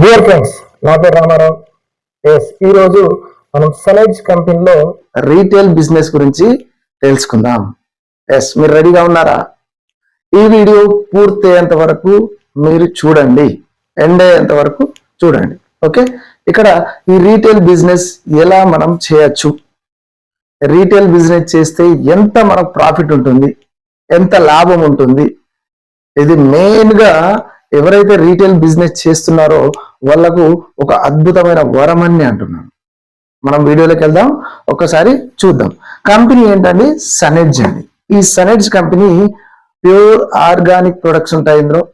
Dear friends నా పేరు Ramarao yes ఈరోజు మనం సెలైడ్స్ కంపెనీలో రీటైల్ బిజినెస్ గురించి తెలుసుకుందాం. ఎస్ మీరు రెడీగా ఉన్నారా? ఈ వీడియో పూర్తయ్యేంత వరకు మీరు చూడండి. ఎండ్ అయ్యేంత వరకు చూడండి. ఓకే ఇక్కడ ఈ రీటైల్ బిజినెస్ ఎలా మనం చేయొచ్చు? రీటైల్ బిజినెస్ చేస్తే ఎంత మనకు ప్రాఫిట్ ఉంటుంది? ఎంత లాభం ఉంటుంది? ఇది మెయిన్గా ఎవరైతే రీటైల్ బిజినెస్ చేస్తున్నారో వాళ్ళకు ఒక అద్భుతమైన వరం అని అంటున్నాను. మనం వీడియోలోకి వెళ్దాం ఒక్కసారి చూద్దాం. కంపెనీ ఏంటండి? సనెడ్జ్ అండి. ఈ Sunedge company pure organic products ఉంటాయి ఇందులో.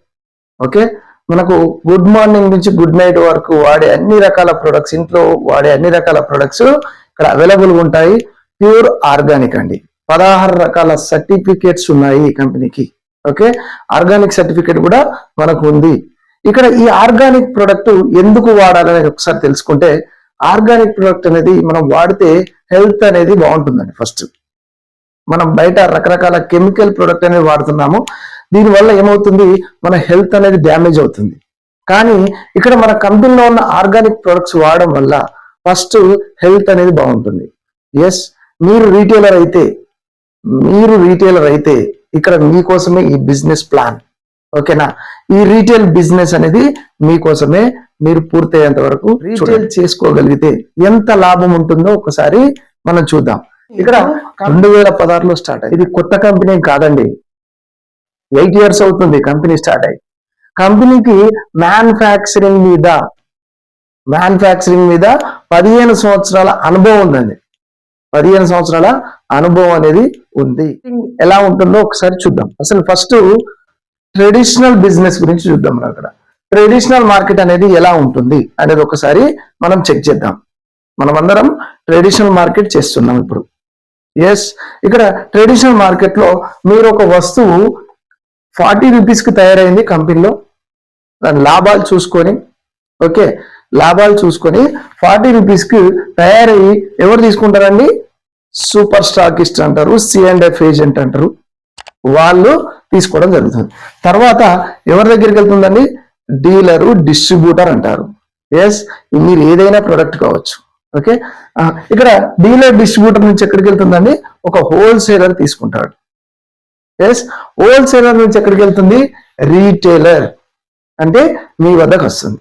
ఓకే? మనకు గుడ్ మార్నింగ్ నుంచి గుడ్ నైట్ వరకు వాడే అన్ని రకాల ప్రొడక్ట్స్ ఇంట్లో వాడే అన్ని రకాల ప్రొడక్ట్స్ ఇక్కడ అవైలబుల్ ఉంటాయి. ప్యూర్ ఆర్గానిక్ అండి. పదహారు రకాల సర్టిఫికేట్స్ ఉన్నాయి ఈ కంపెనీకి. ఓకే? ఆర్గానిక్ సర్టిఫికేట్ కూడా మనకు ఉంది ఇక్కడ ఈ ఆర్గానిక్ ప్రొడక్ట్ ఎందుకు వాడాలనేది ఒకసారి తెలుసుకుంటే ఆర్గానిక్ ప్రొడక్ట్ అనేది మనం వాడితే హెల్త్ అనేది బాగుంటుందండి ఫస్ట్. మనం బయట రకరకాల కెమికల్ ప్రొడక్ట్ అనేది వాడుతున్నాము. దీనివల్ల ఏమవుతుంది? మన హెల్త్ అనేది డ్యామేజ్ అవుతుంది. కానీ ఇక్కడ మన కంపెనీలో ఉన్న ఆర్గానిక్ ప్రొడక్ట్స్ వాడడం వల్ల ఫస్ట్ హెల్త్ అనేది బాగుంటుంది. ఎస్ మీరు రీటైలర్ అయితే మీరు రీటైలర్ అయితే ఇక్కడ మీకోసమే ఈ బిజినెస్ ప్లాన్. ఓకేనా? ఈ రీటైల్ బిజినెస్ అనేది మీకోసమే మీరు పూర్తయ్యేంత వరకు రీటైల్ చేసుకోగలిగితే ఎంత లాభం ఉంటుందో ఒకసారి మనం చూద్దాం. ఇక్కడ రెండు వేల పదహారులో స్టార్ట్ అయింది ఇది కొత్త కంపెనీ కాదండి. ఎయిట్ ఇయర్స్ అవుతుంది కంపెనీ స్టార్ట్ అయ్యి. కంపెనీకి మ్యానుఫ్యాక్చరింగ్ మీద మ్యానుఫ్యాక్చరింగ్ మీద పదిహేను సంవత్సరాల అనుభవం ఉందండి. పదిహేను సంవత్సరాల అనుభవం అనేది ఉంది. ఎలా ఉంటుందో ఒకసారి చూద్దాం. అసలు ఫస్ట్ ట్రెడిషనల్ బిజినెస్ గురించి చూద్దాం మనం అక్కడ. ట్రెడిషనల్ మార్కెట్ అనేది ఎలా ఉంటుంది అనేది ఒకసారి మనం చెక్ చేద్దాం. మనం అందరం ట్రెడిషనల్ మార్కెట్ చేస్తున్నాం ఇప్పుడు. ఎస్ ఇక్కడ ట్రెడిషనల్ మార్కెట్లో మీరు ఒక వస్తువు ఫార్టీ రూపీస్కి తయారైంది కంపెనీలో దాని లాభాలు చూసుకొని ఓకే లాభాలు చూసుకొని ఫార్టీ రూపీస్కి తయారయ్యి ఎవరు తీసుకుంటారండి? సూపర్ స్టాకిస్ట్ అంటారు సిఎండ్ఎఫ్ ఏజెంట్ అంటారు. వాళ్ళు తీసుకోవడం జరుగుతుంది. తర్వాత ఎవరి దగ్గరికి వెళ్తుందండి? డీలరు డిస్ట్రిబ్యూటర్ అంటారు. ఎస్ మీరు ఏదైనా ప్రొడక్ట్ కావచ్చు. ఓకే ఇక్కడ డీలర్ డిస్ట్రిబ్యూటర్ నుంచి ఎక్కడికి వెళ్తుందండి? ఒక హోల్సేలర్ తీసుకుంటాడు. ఎస్ హోల్సేలర్ నుంచి ఎక్కడికి వెళ్తుంది? రీటైలర్. అంటే మీ వద్దకు వస్తుంది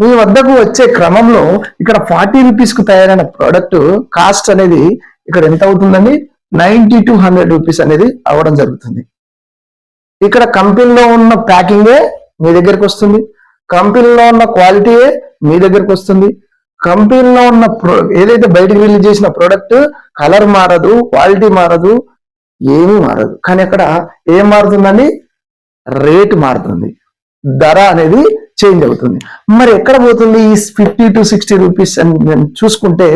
మీ వద్దకు వచ్చే క్రమంలో ఇక్కడ ఫార్టీ రూపీస్కు తయారైన ప్రోడక్ట్ కాస్ట్ అనేది ఇక్కడ ఎంత అవుతుందండి? నైన్టీ టు హండ్రెడ్ రూపీస్ అనేది అవ్వడం జరుగుతుంది. ఇక్కడ కంపెనీలో ఉన్న ప్యాకింగే మీ దగ్గరకు వస్తుంది. కంపెనీలో ఉన్న క్వాలిటీయే మీ దగ్గరకు వస్తుంది. కంపెనీలో ఉన్న ప్రో- ఏదైతే బయటకు రిలీజ్ చేసిన ప్రోడక్ట్ కలర్ మారదు క్వాలిటీ మారదు ఏమీ మారదు. కానీ అక్కడ ఏం మారుతుందండి? రేట్ మారుతుంది. ధర అనేది చేంజ్ అవుతుంది. మరి ఎక్కడ పోతుంది? ఈ ఫిఫ్టీ టు సిక్స్టీ రూపీస్ అని చూసుకుంటే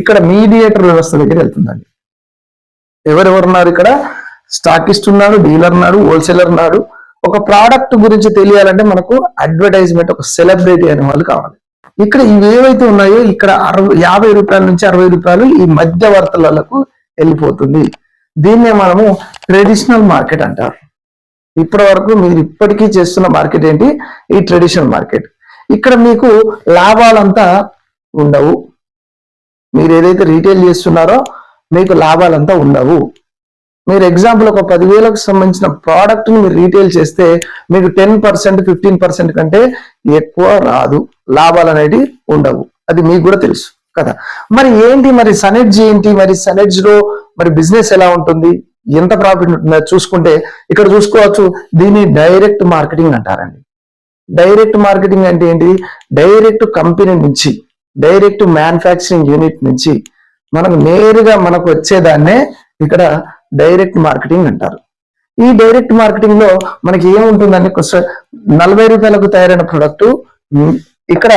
ఇక్కడ మీడియేటర్ వ్యవస్థ దగ్గర వెళ్తుందండి. ఎవరెవరు ఉన్నారు ఇక్కడ? స్టాకిస్ట్ ఉన్నాడు డీలర్ ఉన్నాడు హోల్సేలర్ ఉన్నాడు. ఒక ప్రోడక్ట్ గురించి తెలియాలంటే మనకు అడ్వర్టైజ్మెంట్ ఒక సెలబ్రిటీ అనే వాళ్ళు కావాలి. ఇక్కడ ఇవేవైతే ఉన్నాయో ఇక్కడ అరవై యాభై రూపాయల నుంచి అరవై రూపాయలు ఈ మధ్యవర్తులకు వెళ్ళిపోతుంది. దీన్నే మనము ట్రెడిషనల్ మార్కెట్ అంటారు. ఇప్పటి వరకు మీరు ఇప్పటికీ చేస్తున్న మార్కెట్ ఏంటి? ఈ ట్రెడిషనల్ మార్కెట్ ఇక్కడ మీకు లాభాలంతా ఉండవు. మీరు ఏదైతే రీటైల్ చేస్తున్నారో మీకు లాభాలంతా ఉండవు. మీరు ఎగ్జాంపుల్ ఒక పదివేలకు సంబంధించిన ప్రోడక్ట్ని మీరు రీటైల్ చేస్తే మీకు టెన్ పర్సెంట్ ఫిఫ్టీన్ పర్సెంట్ కంటే ఎక్కువ రాదు. లాభాలు అనేది ఉండవు. అది మీకు కూడా తెలుసు కదా. మరి ఏంటి మరి సనెడ్జ్ ఏంటి? మరి సనెడ్జ్లో మరి బిజినెస్ ఎలా ఉంటుంది? ఎంత ప్రాఫిట్ ఉంటుందో చూసుకుంటే ఇక్కడ చూసుకోవచ్చు దీన్ని డైరెక్ట్ మార్కెటింగ్ అంటారండి. డైరెక్ట్ మార్కెటింగ్ అంటే ఏంటి? డైరెక్ట్ కంపెనీ నుంచి డైరెక్ట్ మ్యానుఫ్యాక్చరింగ్ యూనిట్ నుంచి మనకు నేరుగా మనకు వచ్చేదాన్నే ఇక్కడ డైరెక్ట్ మార్కెటింగ్ అంటారు. ఈ డైరెక్ట్ మార్కెటింగ్లో మనకి ఏముంటుందండి? నలభై రూపాయలకు తయారైన ప్రొడక్ట్ ఇక్కడ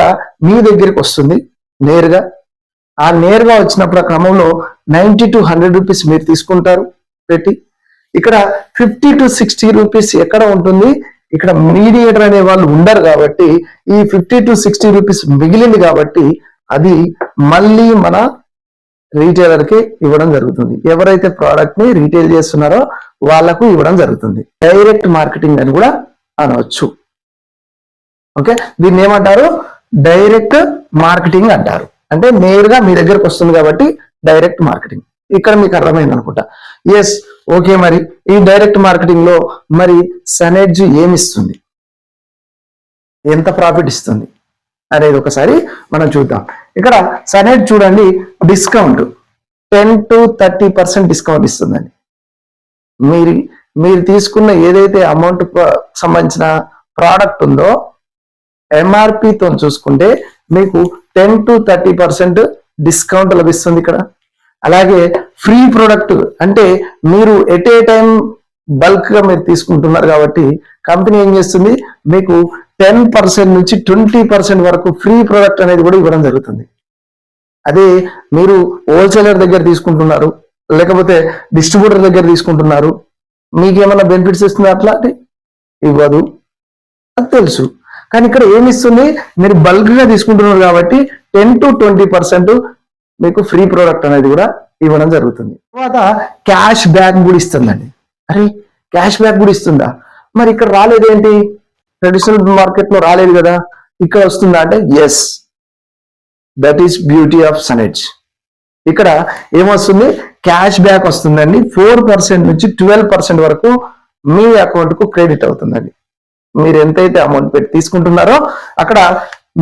మీ దగ్గరికి వస్తుంది నేరుగా. ఆ నేరుగా వచ్చినప్పుడు ఆ క్రమంలో నైన్టీ టు హండ్రెడ్ రూపీస్ మీరు తీసుకుంటారు. పెట్టి ఇక్కడ ఫిఫ్టీ టు సిక్స్టీ రూపీస్ ఎక్కడ ఉంటుంది? ఇక్కడ మీడియేటర్ అనే వాళ్ళు ఉండరు కాబట్టి ఈ ఫిఫ్టీ టు సిక్స్టీ రూపీస్ మిగిలింది కాబట్టి అది మళ్ళీ మన రీటైలర్కి ఇవ్వడం జరుగుతుంది. ఎవరైతే ప్రోడక్ట్ని రీటైల్ చేస్తున్నారో వాళ్ళకు ఇవ్వడం జరుగుతుంది. డైరెక్ట్ మార్కెటింగ్ అని కూడా అనవచ్చు. ఓకే? దీన్ని ఏమంటారు? డైరెక్ట్ మార్కెటింగ్ అంటారు. అంటే నేరుగా మీ దగ్గరకు వస్తుంది కాబట్టి డైరెక్ట్ మార్కెటింగ్. ఇక్కడ మీకు అర్థమైంది అనుకుంటా ఎస్ ఓకే మరి. ఈ డైరెక్ట్ మార్కెటింగ్లో మరి సనెడ్జ్ ఏమిస్తుంది? ఎంత ప్రాఫిట్ ఇస్తుంది? అనేది ఒకసారి మనం చూద్దాం. ఇక్కడ సనెడ్ చూడండి discount ten to thirty percent discount ఇస్తుందండి. మీరు మీరు తీసుకున్న ఏదైతే అమౌంట్ సంబంధించిన ప్రోడక్ట్ ఉందో ఎంఆర్పితో చూసుకుంటే మీకు ten to thirty percent discount లభిస్తుంది ఇక్కడ. అలాగే ఫ్రీ ప్రొడక్ట్ అంటే మీరు ఎట్ ఏ టైం బల్క్గా మీరు తీసుకుంటున్నారు కాబట్టి కంపెనీ ఏం చేస్తుంది? మీకు టెన్ పర్సెంట్ నుంచి ట్వంటీ పర్సెంట్ వరకు ఫ్రీ ప్రోడక్ట్ అనేది కూడా ఇవ్వడం జరుగుతుంది. అదే మీరు హోల్సేలర్ దగ్గర తీసుకుంటున్నారు లేకపోతే డిస్ట్రిబ్యూటర్ దగ్గర తీసుకుంటున్నారు మీకేమైనా బెనిఫిట్స్ ఇస్తుంది అట్లా అంటే ఇవ్వదు. అది తెలుసు. కానీ ఇక్కడ ఏమి ఇస్తుంది మీరు బల్క్గా తీసుకుంటున్నారు కాబట్టి టెన్ టు ట్వంటీ పర్సెంట్ మీకు ఫ్రీ ప్రోడక్ట్ అనేది కూడా ఇవ్వడం జరుగుతుంది. తర్వాత క్యాష్ బ్యాక్ కూడా ఇస్తుందండి. అరే క్యాష్ బ్యాక్ కూడా ఇస్తుందా? మరి ఇక్కడ రాలేదేంటి ట్రెడిషనల్ మార్కెట్లో రాలేదు కదా. ఇక్కడ వస్తుందా అంటే yes that is beauty of Sunedge ఇక్కడ ఏమొస్తుంది? క్యాష్ బ్యాక్ వస్తుందండి. ఫోర్ పర్సెంట్ నుంచి ట్వెల్వ్ పర్సెంట్ వరకు మీ అకౌంట్కు క్రెడిట్ అవుతుందండి. మీరు ఎంతైతే అమౌంట్ పెట్టి తీసుకుంటున్నారో అక్కడ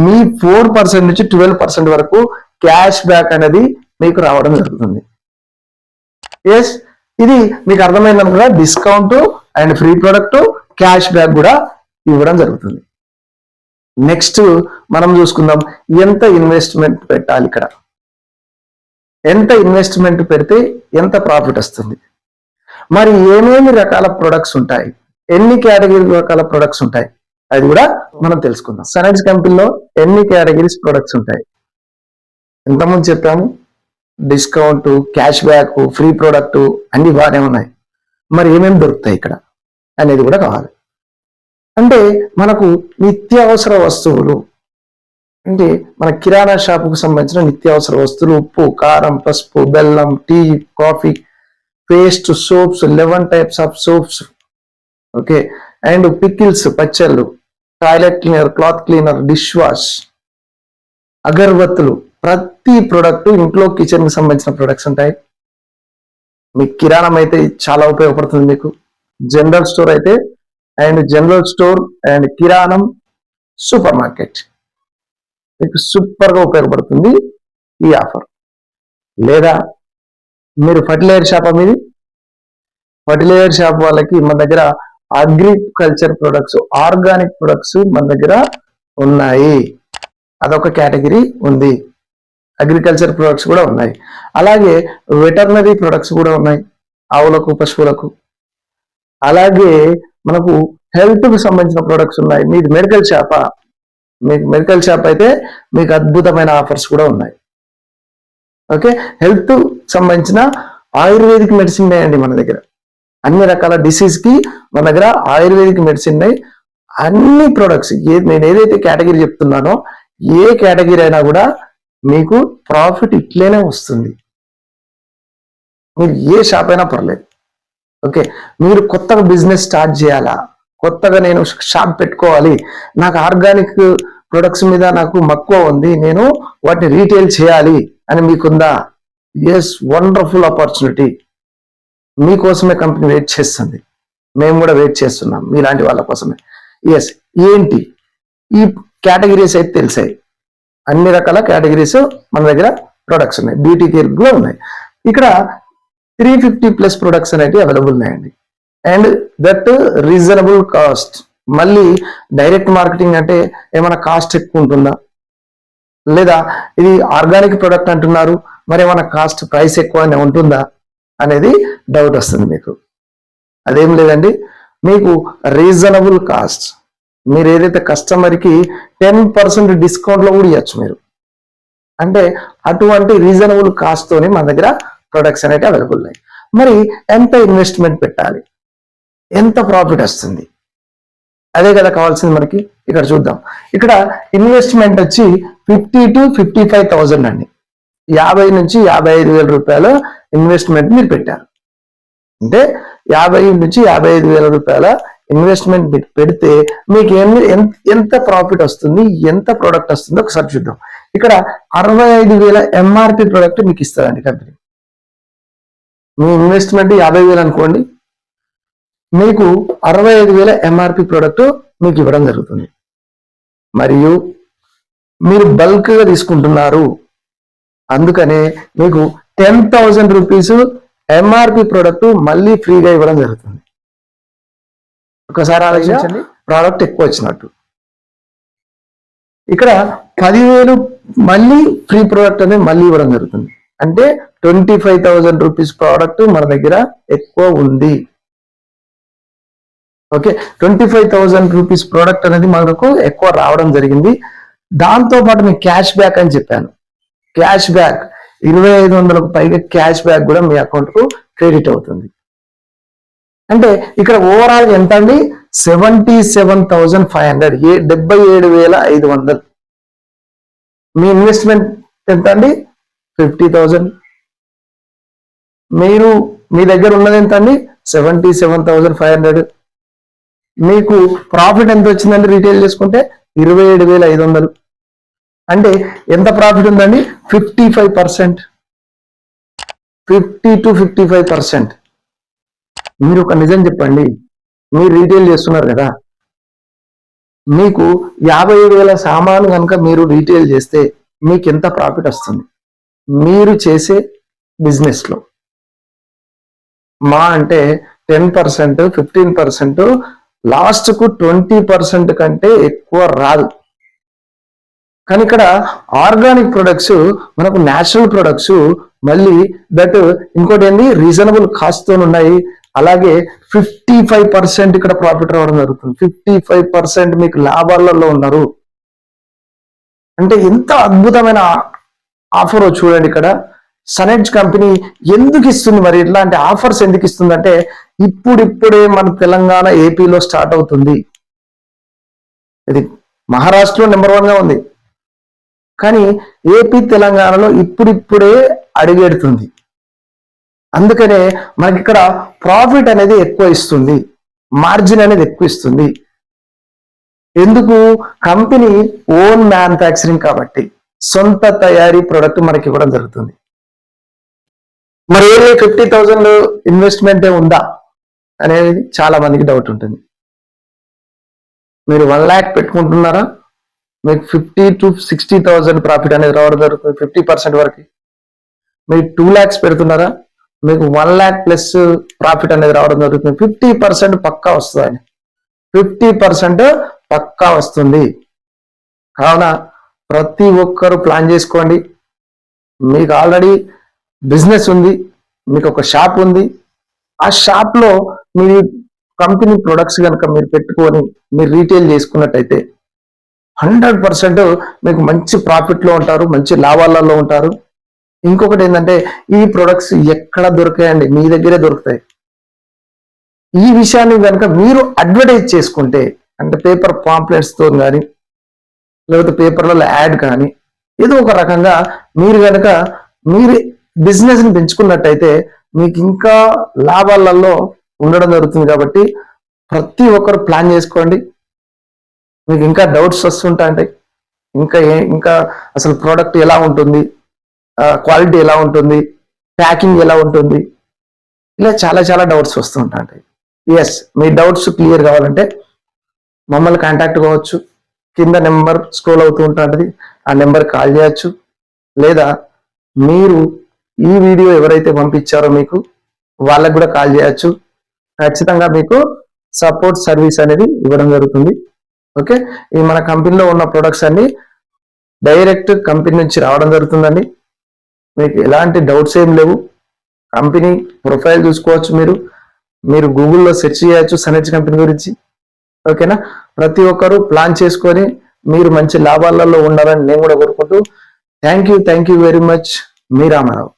మీ ఫోర్ పర్సెంట్ నుంచి ట్వెల్వ్ పర్సెంట్ వరకు క్యాష్ బ్యాక్ అనేది మీకు రావడం జరుగుతుంది. ఎస్ ఇది మీకు అర్థమైంది అనుకున్నా discount and free product cash back కూడా ఇవ్వడం జరుగుతుంది. నెక్స్ట్ మనం చూసుకుందాం. ఎంత ఇన్వెస్ట్మెంట్ పెట్టాలి ఇక్కడ? ఎంత ఇన్వెస్ట్మెంట్ పెడితే ఎంత ప్రాఫిట్ వస్తుంది? మరి ఏమేమి రకాల ప్రొడక్ట్స్ ఉంటాయి? ఎన్ని కేటగిరీ రకాల ప్రొడక్ట్స్ ఉంటాయి? అది కూడా మనం తెలుసుకుందాం. సనైజ్ కంపెనీలో ఎన్ని కేటగిరీస్ ప్రొడక్ట్స్ ఉంటాయి? ఎంతమంది చెప్పాము discount cash back free product అన్ని బాగానే ఉన్నాయి. మరి ఏమేమి దొరుకుతాయి ఇక్కడ అనేది కూడా కావాలి. అంటే మనకు నిత్యావసర వస్తువులు అంటే మన కిరాణా షాపుకు సంబంధించిన నిత్యావసర వస్తువులు ఉప్పు కారం పసుపు బెల్లం tea coffee paste soaps eleven types of soaps. Okay. And pickles పచ్చళ్ళు toilet cleaner cloth cleaner dish wash అగర్బత్తులు ప్రతి ప్రొడక్ట్ ఇంట్లో కిచెన్కి సంబంధించిన ప్రొడక్ట్స్ ఉంటాయి. మీకు కిరాణం అయితే చాలా ఉపయోగపడుతుంది మీకు. జనరల్ స్టోర్ అయితే అండ్ జనరల్ స్టోర్ అండ్ కిరాణం సూపర్ మార్కెట్ మీకు సూపర్గా ఉపయోగపడుతుంది ఈ ఆఫర్ లేదా మీరు ఫర్టిలైజర్ షాప్ మీది? ఫర్టిలైజర్ షాప్ వాళ్ళకి మన దగ్గర అగ్రికల్చర్ ప్రొడక్ట్స్ ఆర్గానిక్ ప్రొడక్ట్స్ మన దగ్గర ఉన్నాయి. అదొక కేటగిరీ ఉంది. అగ్రికల్చర్ ప్రొడక్ట్స్ కూడా ఉన్నాయి. అలాగే వెటర్నరీ ప్రొడక్ట్స్ కూడా ఉన్నాయి ఆవులకు పశువులకు. అలాగే మనకు హెల్త్కి సంబంధించిన ప్రొడక్ట్స్ ఉన్నాయి. మీది మెడికల్ షాపా? మీకు మెడికల్ షాప్ అయితే మీకు అద్భుతమైన ఆఫర్స్ కూడా ఉన్నాయి. ఓకే? హెల్త్ సంబంధించిన ఆయుర్వేదిక్ మెడిసిన్ ఉన్నాయండి మన దగ్గర. అన్ని రకాల డిసీజ్కి మన దగ్గర ఆయుర్వేదిక్ మెడిసిన్ ఉన్నాయి. అన్ని ప్రొడక్ట్స్ ఏ నేను ఏదైతే కేటగిరీ చెప్తున్నానో ఏ కేటగిరీ అయినా కూడా మీకు ప్రాఫిట్ ఇట్లేనే వస్తుంది. మీరు ఏ షాప్ అయినా పర్లేదు. ఓకే మీరు కొత్తగా బిజినెస్ స్టార్ట్ చేయాలా? కొత్తగా నేను షాప్ పెట్టుకోవాలి. నాకు ఆర్గానిక్ ప్రొడక్ట్స్ మీద నాకు మక్కువ ఉంది. నేను వాటిని రీటైల్ చేయాలి అని మీకుందా? ఎస్ వండర్ఫుల్ ఆపర్చునిటీ మీకోసమే కంపెనీ వెయిట్ చేస్తుంది. మేము కూడా వెయిట్ చేస్తున్నాం మీలాంటి వాళ్ళ కోసమే. ఎస్ ఏంటి? ఈ కేటగిరీస్ అయితే తెలిసాయి. అన్ని రకాల కేటగిరీస్ మన దగ్గర ప్రొడక్ట్స్ ఉన్నాయి. బ్యూటీ కేర్ కూడా ఉన్నాయి. ఇక్కడ త్రీ ఫిఫ్టీ ప్లస్ ప్రొడక్ట్స్ అనేవి అవైలబుల్ ఉన్నాయండి. అండ్ దట్ రీజనబుల్ కాస్ట్ మళ్ళీ డైరెక్ట్ మార్కెటింగ్ అంటే ఏమైనా కాస్ట్ ఎక్కువ ఉంటుందా? లేదా ఇది ఆర్గానిక్ ప్రొడక్ట్ అంటున్నారు మరి ఏమైనా కాస్ట్ ప్రైస్ ఎక్కువ ఉంటుందా? అనేది డౌట్ వస్తుంది మీకు. అదేం లేదండి. మీకు రీజనబుల్ కాస్ట్ మీరు ఏదైతే కస్టమర్కి టెన్ పర్సెంట్ డిస్కౌంట్లో కూడా ఇవ్వచ్చు మీరు. అంటే అటువంటి రీజనబుల్ కాస్ట్తోనే మన దగ్గర ప్రొడక్ట్స్ అనేవి అవైలబుల్ ఉన్నాయి. మరి ఎంత ఇన్వెస్ట్మెంట్ పెట్టాలి? ఎంత ప్రాఫిట్ వస్తుంది? అదే కదా కావాల్సింది మనకి. ఇక్కడ చూద్దాం. ఇక్కడ ఇన్వెస్ట్మెంట్ వచ్చి fifty to fifty five thousand అండి. యాభై నుంచి యాభై ఐదు వేల రూపాయల ఇన్వెస్ట్మెంట్ మీరు పెట్టారు. అంటే యాభై నుంచి యాభై ఐదు వేల రూపాయల ఇన్వెస్ట్మెంట్ పెడితే మీకు ఎన్ని ఎంత ప్రాఫిట్ వస్తుంది ఎంత ప్రోడక్ట్ వస్తుందో ఒకసారి చూద్దాం. ఇక్కడ అరవై ఐదు వేల ఎంఆర్పి ప్రోడక్ట్ మీకు ఇస్తారండి కంపెనీ. మీ ఇన్వెస్ట్మెంట్ యాభై వేలు అనుకోండి. మీకు అరవై ఐదు వేల ఎంఆర్పి ప్రోడక్ట్ మీకు ఇవ్వడం జరుగుతుంది. మరియు మీరు బల్క్గా తీసుకుంటున్నారు. అందుకనే మీకు ten thousand rupees MRP product మళ్ళీ ఫ్రీగా ఇవ్వడం జరుగుతుంది. ఒకసారి ఆలోచించండి ప్రోడక్ట్ ఎక్కువ వచ్చినట్టు. ఇక్కడ పదివేలు మళ్ళీ ఫ్రీ ప్రోడక్ట్ అనేది మళ్ళీ ఇవ్వడం జరుగుతుంది. అంటే twenty five thousand rupees product మన దగ్గర ఎక్కువ ఉంది. Okay twenty five thousand rupees product అనేది మనకు ఎక్కువ రావడం జరిగింది. దాంతో పాటు మీకు క్యాష్ బ్యాక్ అని చెప్పాను. క్యాష్ బ్యాక్ ఇరవై ఐదు వందలకు పైగా క్యాష్ బ్యాక్ కూడా మీ అకౌంట్కు క్రెడిట్ అవుతుంది. అంటే ఇక్కడ ఓవరాల్ ఎంత అండి seventy seven thousand five hundred ఏ డెబ్బై ఏడు వేల ఐదు వందలు. మీ ఇన్వెస్ట్మెంట్ ఎంత అండి ఫిఫ్టీ థౌజండ్ మీరు మీ దగ్గర ఉన్నది ఎంత అండి seventy seven thousand five hundred మీకు ప్రాఫిట్ ఎంత వచ్చిందండి రీటైల్ చేసుకుంటే? ఇరవై ఏడు వేల ఐదు వందలు. అంటే ఎంత ప్రాఫిట్ ఉందండి? Fifty five percent fifty to fifty five percent మీరు ఒక నిజం చెప్పండి. మీరు రీటైల్ చేస్తున్నారు కదా. మీకు యాభై ఏడు వేల సామాను కనుక మీరు రీటైల్ చేస్తే మీకు ఎంత ప్రాఫిట్ వస్తుంది? మీరు చేసే బిజినెస్లో మా అంటే టెన్ పర్సెంట్ ఫిఫ్టీన్ పర్సెంట్ లాస్ట్కు ట్వంటీ పర్సెంట్ కంటే ఎక్కువ రాదు. కానీ ఇక్కడ ఆర్గానిక్ ప్రొడక్ట్స్ మనకు న్యాచురల్ ప్రొడక్ట్స్ మళ్ళీ దట్ ఇంకోటి ఏంది? రీజనబుల్ కాస్ట్తో ఉన్నాయి. అలాగే ఫిఫ్టీ ఫైవ్ పర్సెంట్ ఇక్కడ ప్రాఫిట్ రావడం జరుగుతుంది. ఫిఫ్టీ ఫైవ్ పర్సెంట్ మీకు లాభాలలో ఉన్నారు. అంటే ఎంత అద్భుతమైన ఆఫర్ చూడండి ఇక్కడ. సనెడ్జ్ కంపెనీ ఎందుకు ఇస్తుంది మరి? ఇట్లాంటి ఆఫర్స్ ఎందుకు ఇస్తుంది అంటే ఇప్పుడిప్పుడే మన తెలంగాణ ఏపీలో స్టార్ట్ అవుతుంది. ఇది మహారాష్ట్రలో నెంబర్ వన్గా ఉంది. కానీ ఏపీ తెలంగాణలో ఇప్పుడిప్పుడే అడుగెడుతుంది. అందుకనే మనకి ఇక్కడ ప్రాఫిట్ అనేది ఎక్కువ ఇస్తుంది. మార్జిన్ అనేది ఎక్కువ ఇస్తుంది. ఎందుకు? కంపెనీ ఓన్ మ్యానుఫ్యాక్చరింగ్ కాబట్టి సొంత తయారీ ప్రొడక్ట్ మనకి ఇవ్వడం జరుగుతుంది. మరి ఏమి ఫిఫ్టీ థౌజండ్ ఇన్వెస్ట్మెంటే ఉందా? అనేది చాలా మందికి డౌట్ ఉంటుంది. మీరు వన్ ల్యాక్ పెట్టుకుంటున్నారా? మీకు fifty to sixty thousand profit అనేది రావడం జరుగుతుంది ఫిఫ్టీ పర్సెంట్ వరకు. మీరు టూ ల్యాక్స్ పెడుతున్నారా? మీకు వన్ ల్యాక్ ప్లస్ ప్రాఫిట్ అనేది రావడం జరుగుతుంది. ఫిఫ్టీ పర్సెంట్ పక్కా వస్తుంది ఫిఫ్టీ పర్సెంట్ పక్కా వస్తుంది. కావున ప్రతి ఒక్కరు ప్లాన్ చేసుకోండి. మీకు ఆల్రెడీ బిజినెస్ ఉంది మీకు ఒక షాప్ ఉంది. ఆ షాప్లో మీ కంపెనీ ప్రొడక్ట్స్ కనుక మీరు పెట్టుకొని మీరు రీటైల్ చేసుకున్నట్టయితే హండ్రెడ్ పర్సెంట్ మీకు మంచి ప్రాఫిట్లో ఉంటారు మంచి లాభాలలో ఉంటారు. ఇంకొకటి ఏంటంటే ఈ ప్రొడక్ట్స్ ఎక్కడ దొరికాయండి? మీ దగ్గరే దొరుకుతాయి. ఈ విషయాన్ని కనుక మీరు అడ్వర్టైజ్ చేసుకుంటే అంటే పేపర్ పాంప్లెట్స్తో కానీ లేకపోతే పేపర్లలో యాడ్ కానీ ఏదో ఒక రకంగా మీరు కనుక మీరు బిజినెస్ని పెంచుకున్నట్టయితే మీకు ఇంకా లాభాలలో ఉండడం జరుగుతుంది కాబట్టి ప్రతి ఒక్కరు ప్లాన్ చేసుకోండి. మీకు ఇంకా డౌట్స్ వస్తుంటాయి ఇంకా ఏ- ఇంకా అసలు ప్రోడక్ట్ ఎలా ఉంటుంది? క్వాలిటీ ఎలా ఉంటుంది? ప్యాకింగ్ ఎలా ఉంటుంది? ఇలా చాలా చాలా డౌట్స్ వస్తుంటాయి ఎస్ మీ డౌట్స్ క్లియర్ కావాలంటే మమ్మల్ని కాంటాక్ట్ కావచ్చు. కింద నెంబర్ స్క్రోల్ అవుతూ ఉంటుంది ఆ నెంబర్ కాల్ చేయొచ్చు. లేదా మీరు ఈ వీడియో ఎవరైతే పంపించారో మీకు వాళ్ళకు కూడా కాల్ చేయొచ్చు. ఖచ్చితంగా మీకు సపోర్ట్ సర్వీస్ అనేది ఇవ్వడం జరుగుతుంది. ఓకే ఈ మన కంపెనీలో ఉన్న ప్రొడక్ట్స్ అన్ని డైరెక్ట్ కంపెనీ నుంచి రావడం జరుగుతుందండి. మీకు ఎలాంటి డౌట్స్ ఏం లేవు. కంపెనీ ప్రొఫైల్ చూసుకోవచ్చు మీరు. మీరు గూగుల్లో సెర్చ్ చేయొచ్చు సనెజ్ కంపెనీ గురించి. ఓకేనా? ప్రతి ఒక్కరు ప్లాన్ చేసుకొని మీరు మంచి లాభాలలో ఉండాలని నేను కూడా కోరుకుంటూ thank you thank you very much. Me Ramarao